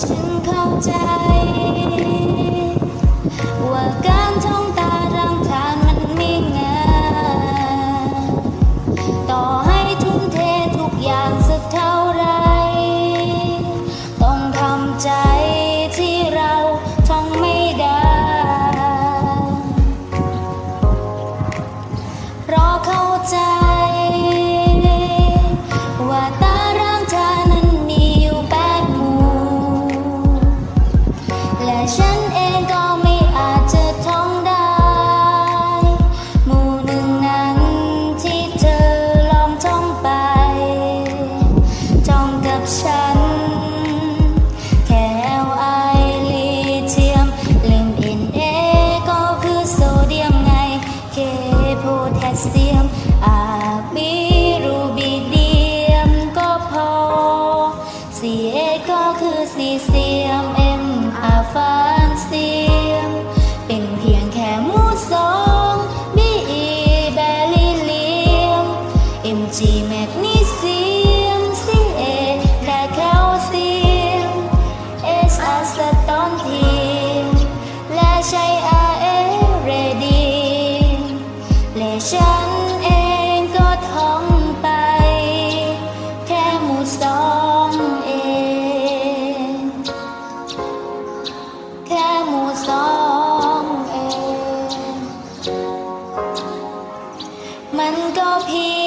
ฉันเข้าใจ ว่าการท่อง here. มันก็เพีย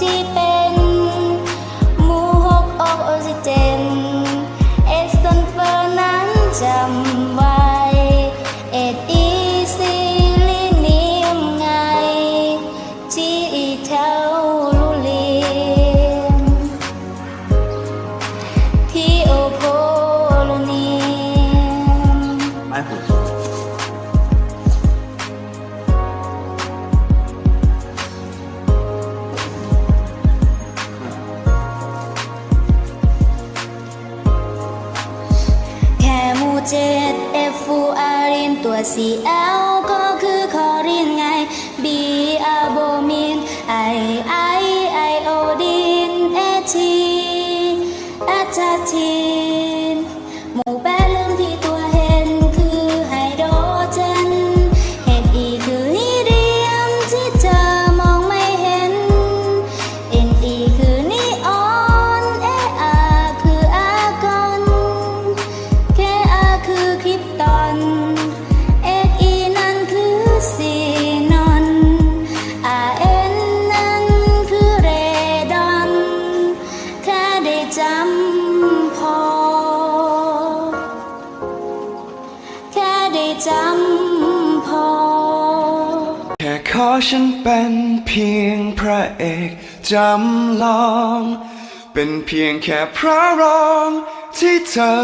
cheap เจ็ด F U R เรีนตัว C L ก็คือคอเรียนไง B ฉันเป็นเพียงพระเอกจำลอง เป็นเพียงแค่พระรองที่เธอ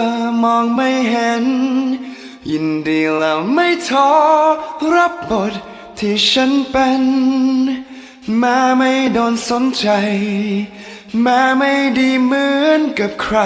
มองไม่เห็น ยินดีแล้วไม่ท้อรับบทที่ฉันเป็น แม้ไม่โดนสนใจ แม้ไม่ดีเหมือนกับใคร